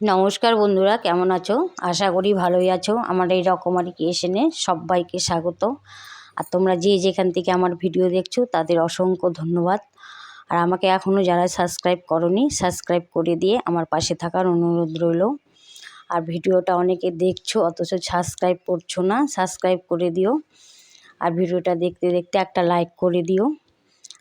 নমস্কার বন্ধুরা, কেমন আছো? আশা করি ভালোই আছো। আমার এই রকমারি ক্রিয়েশনে সবাইকে স্বাগত। আর তোমরা যে যেখান থেকে আমার ভিডিও দেখছ, তাদের অসংখ্য ধন্যবাদ। আর আমাকে এখনও যারা সাবস্ক্রাইব করনি সাবস্ক্রাইব করে দিয়ে আমার পাশে থাকার অনুরোধ রইল। আর ভিডিওটা অনেকে দেখছ, অথচ সাবস্ক্রাইব করছ না সাবস্ক্রাইব করে দিও। আর ভিডিওটা দেখতে দেখতে একটা লাইক করে দিও।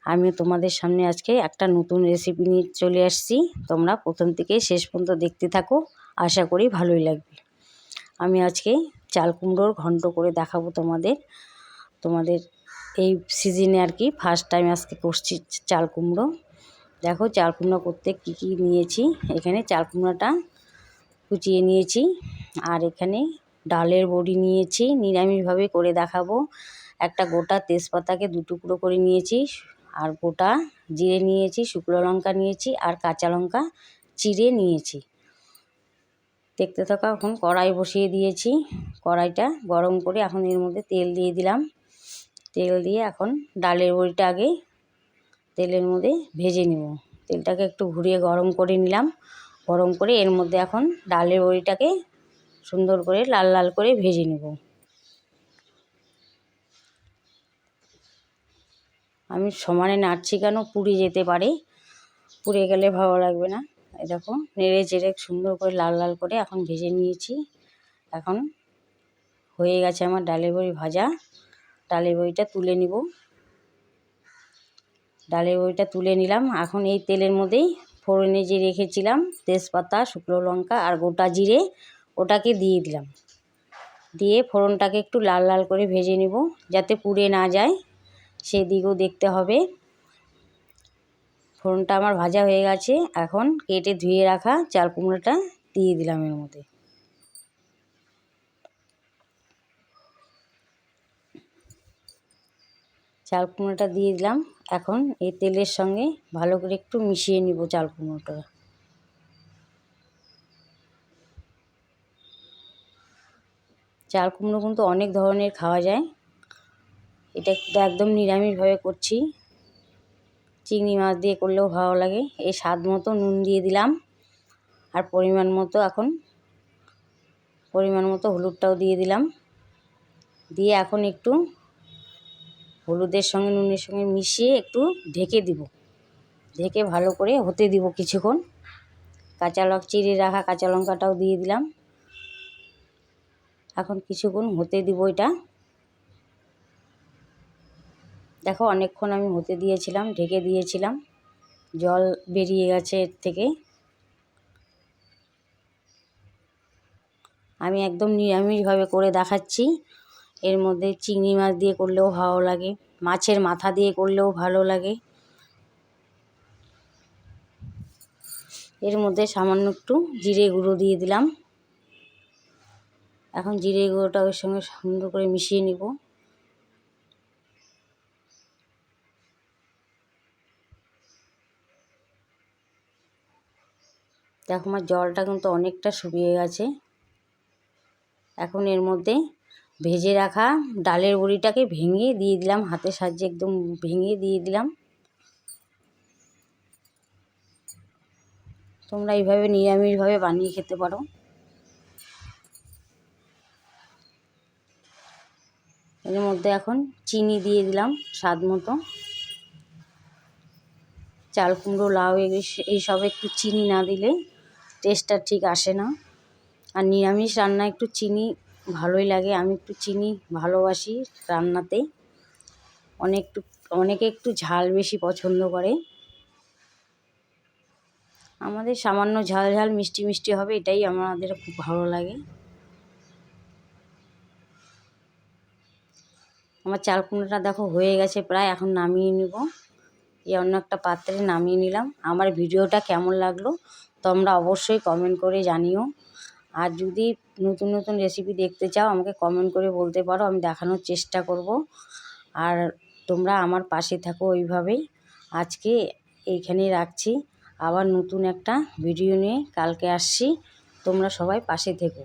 আমি তোমাদের সামনে আজকে একটা নতুন রেসিপি নিয়ে চলে আসছি। তোমরা প্রথম থেকে শেষ পর্যন্ত দেখতে থাকো, আশা করি ভালোই লাগবে। আমি আজকে চাল কুমড়োর ঘন্ট করে দেখাবো তোমাদের। তোমাদের এই সিজনে আর কি ফার্স্ট টাইম আজকে করছি চাল কুমড়ো। দেখো চাল কুমড়ো করতে কী কী নিয়েছি? এখানে চাল কুমড়োটা কুচিয়ে নিয়েছি আর এখানে ডালের বড়ি নিয়েছি। নিরামিষভাবে করে দেখাবো। একটা গোটা তেজপাতাকে দু টুকরো করে নিয়েছি। আর গোটা জিরে নিয়েছি, শুকনো লঙ্কা নিয়েছি আর কাঁচা লঙ্কা চিড়ে নিয়েছি। দেখতে থাকা, এখন কড়াই বসিয়ে দিয়েছি। কড়াইটা গরম করে এখন এর মধ্যে তেল দিয়ে দিলাম। তেল দিয়ে এখন ডালের বড়িটা আগে তেলের মধ্যে ভেজে নেব। তেলটাকে একটু ঘুরিয়ে গরম করে নিলাম। গরম করে এর মধ্যে এখন ডালের বড়িটাকে সুন্দর করে লাল লাল করে ভেজে নেব। আমি সমানে নাড়ছি কেন? পুড়ে যেতে পারে। পুড়ে গেলে ভালো লাগবে না। এই দেখো, নেড়ে চেড়ে সুন্দর করে লাল লাল করে এখন ভেজে নিয়েছি। এখন হয়ে গেছে আমার ডালের বড়ি ভাজা। ডালের বড়িটা তুলে নিব। ডালের বড়িটা তুলে নিলাম। এখন এই তেলের মধ্যেই ফোড়নে যে রেখেছিলাম, তেজপাতা, শুকনো লঙ্কা আর গোটা জিরে, ওটাকে দিয়ে দিলাম। দিয়ে ফোড়নটাকে একটু লাল লাল করে ভেজে নিব, যাতে পুড়ে না যায়। সেদিকেও দেখতে হবে। ফোড়নটা আমার ভাজা হয়ে গেছে। এখন কেটে ধুয়ে রাখা চাল কুমড়োটা দিয়ে দিলাম এর মধ্যে। চাল কুমড়োটা দিয়ে দিলাম। এখন এই তেলের সঙ্গে ভালো করে একটু মিশিয়ে নিব চাল কুমড়োটা। চাল কুমড়ো কিন্তু অনেক ধরনের খাওয়া যায়। এটা একদম নিরামিষভাবে করছি। চিংড়ি মাছ দিয়ে করলেও ভালো লাগে। এই স্বাদ মতো নুন দিয়ে দিলাম। আর পরিমাণ মতো এখন, পরিমাণ মতো হলুদটাও দিয়ে দিলাম। দিয়ে এখন একটু হলুদের সঙ্গে, নুনের সঙ্গে মিশিয়ে একটু ঢেকে দিব। ঢেকে ভালো করে হতে দিব কিছুক্ষণ। কাঁচা লঙ্কা চিড়ে রাখা কাঁচা লঙ্কাটাও দিয়ে দিলাম। এখন কিছুক্ষণ হতে দিব এটা। দেখো অনেকক্ষণ আমি হতে দিয়েছিলাম, ঢেকে দিয়েছিলাম। জল বেরিয়ে গেছে এর থেকে। আমি একদম নিরামিষভাবে করে দেখাচ্ছি। এর মধ্যে চিংড়ি মাছ দিয়ে করলেও ভালো লাগে, মাছের মাথা দিয়ে করলেও ভালো লাগে। এর মধ্যে সামান্য একটু জিরে গুঁড়ো দিয়ে দিলাম। এখন জিরে গুঁড়োটা ওর সঙ্গে সুন্দর করে মিশিয়ে নিব। দেখো আমার জলটা কিন্তু অনেকটা শুকিয়ে গেছে। এখন এর মধ্যে ভেজে রাখা ডালের বড়িটাকে ভেঙে দিয়ে দিলাম, হাতের সাহায্যে একদম ভেঙে দিয়ে দিলাম। তোমরা এইভাবে নিরামিষভাবে বানিয়ে খেতে পারো। এর মধ্যে এখন চিনি দিয়ে দিলাম স্বাদ মতো। চাল কুমড়ো, লাউ এইসব একটু চিনি না দিলে টেস্টটা ঠিক আসে না। আর নিরামিষ রান্না একটু চিনি ভালোই লাগে। আমি একটু চিনি ভালোবাসি রান্নাতে। অনেক অনেকে একটু ঝাল বেশি পছন্দ করে। আমাদের সামান্য ঝাল ঝাল মিষ্টি মিষ্টি হবে, এটাই আমাদের খুব ভালো লাগে। আমার চাল কুমড়োটা দেখো হয়ে গেছে প্রায়, এখন নামিয়ে নেব। এই অন্য একটা পাত্রে নামিয়ে নিলাম। আমার ভিডিওটা কেমন লাগল তোমরা অবশ্যই কমেন্ট করে জানিও। আর যদি নতুন নতুন রেসিপি দেখতে চাও, আমাকে কমেন্ট করে বলতে পারো, আমি দেখানোর চেষ্টা করব। আর তোমরা আমার পাশে থাকো ওইভাবেই। আজকে এইখানেই রাখছি। আবার নতুন একটা ভিডিও নিয়ে কালকে আসছি। তোমরা সবাই পাশে থেকো।